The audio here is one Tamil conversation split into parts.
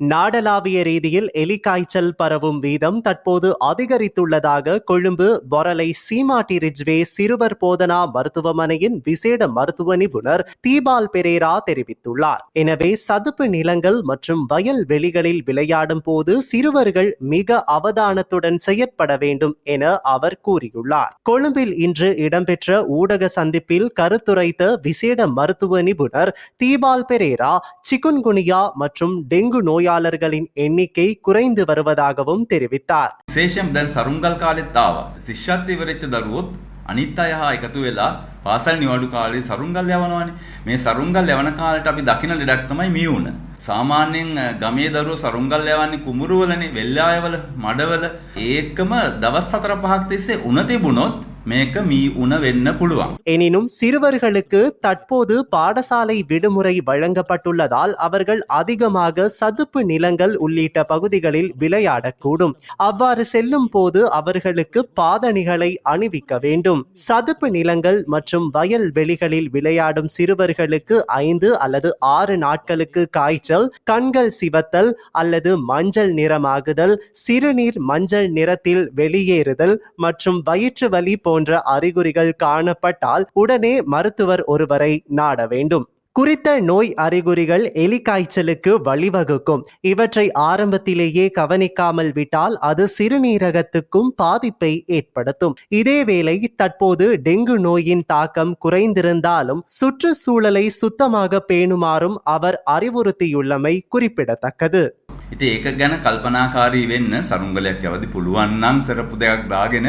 நாடளாவிய ரீதியில் எலிக்காய்ச்சல் பரவும் வீதம் தற்போது அதிகரித்துள்ளதாக கொழும்பு பொரலை சீமாட்டி ரிஜ்வே சிறுவர் போதனா மருத்துவமனையின் விசேட மருத்துவ நிபுணர் தீபால் பெரேரா தெரிவித்துள்ளார். எனவே சதுப்பு நிலங்கள் மற்றும் வயல் வெளிகளில் விளையாடும் போது சிறுவர்கள் மிக அவதானத்துடன் செயற்பட வேண்டும் என அவர் கூறியுள்ளார். கொழும்பில் இன்று இடம்பெற்ற ஊடக சந்திப்பில் கருத்துரைத்த விசேட மருத்துவ நிபுணர் தீபால் பெரேரா சிகுன்குனியா மற்றும் டெங்கு நோயாளர்களின் எண்ணிக்கை குறைந்து வருவதாகவும் தெரிவித்தார் විශේෂයෙන් දැන් සරුංගල් කාලෙත් ආවා. ශිෂ්‍යත්ව ඉවරෙච්ච දරුවොත් අනිත් අය හා එකතු වෙලා පාසල් නිවාඩු කාලේ සරුංගල් යවනවානේ. මේ සරුංගල් යවන කාලේට අපි දකින ලෙඩක් තමයි මියුන. සාමාන්‍යයෙන් අ, ගමේ දරුවෝ සරුංගල් යවන්නේ කුඹුරුවලනේ, වෙල්ලායවල, මඩවල. ඒකම දවස් 4 5ක් තිස්සේ උණ තිබුණොත් மேக்க மீ உணவென்ன புழுவாம்? எனினும் சிறுவர்களுக்கு தற்போது பாடசாலை விடுமுறை வழங்கப்பட்டுள்ளதால் அவர்கள் அதிகமாக சதுப்பு நிலங்கள் உள்ளிட்ட பகுதிகளில் விளையாடக்கூடும். அவ்வாறு செல்லும் போது அவர்களுக்கு பாதணிகளை அணிவிக்க வேண்டும். சதுப்பு நிலங்கள் மற்றும் வயல் வெளிகளில் விளையாடும் சிறுவர்களுக்கு ஐந்து அல்லது ஆறு நாட்களுக்கு காய்ச்சல் கண்கள் சிவத்தல் அல்லது மஞ்சள் நிறமாகுதல் சிறுநீர் மஞ்சள் நிறத்தில் வெளியேறுதல் மற்றும் வயிற்று வலி போன்ற அறிகுறிகள் காணப்பட்டால் உடனே மருத்துவர் ஒருவரை நாட வேண்டும் குறித்த நோய் அறிகுறிகள் எலிக்காய்ச்சலுக்கு வழிவகுக்கும் இவற்றை ஆரம்பத்திலேயே கவனிக்காமல் விட்டால் அது சிறுநீரகத்துக்கும் பாதிப்பை ஏற்படுத்தும் இதேவேளை தற்போது டெங்கு நோயின் தாக்கம் குறைந்திருந்தாலும் சுற்றுச்சூழலை சுத்தமாக பேணுமாறும் அவர் அறிவுறுத்தியுள்ளமை குறிப்பிடத்தக்கது ඉතින් ඒක ගැන කල්පනාකාරී වෙන්න සරුංගලයක් යවදි පුළුවන් නම් සරප්පු දෙකක් දාගෙන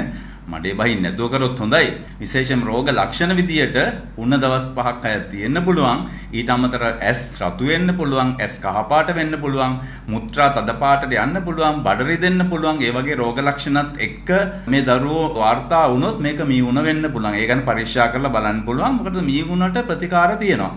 මඩේ බහින්න නැතුව කරොත් හොඳයි. විශේෂයෙන් රෝග ලක්ෂණ විදියට උණ දවස් පහක් අය තියෙන්න පුළුවන්. ඊට අමතර ඇස් රතු වෙන්න පුළුවන්, ඇස් කහපාට වෙන්න පුළුවන්, මුත්‍රා තද පාටට යන්න පුළුවන්, බඩ රිදෙන්න පුළුවන්. ඒ වගේ රෝග ලක්ෂණත් එක්ක මේ දරුවෝ වාර්තා වුණොත් මේක මී උණ වෙන්න පුළුවන්. ඒ ගැන පරීක්ෂා කරලා බලන්න පුළුවන්. මොකද මී උණට ප්‍රතිකාර තියෙනවා.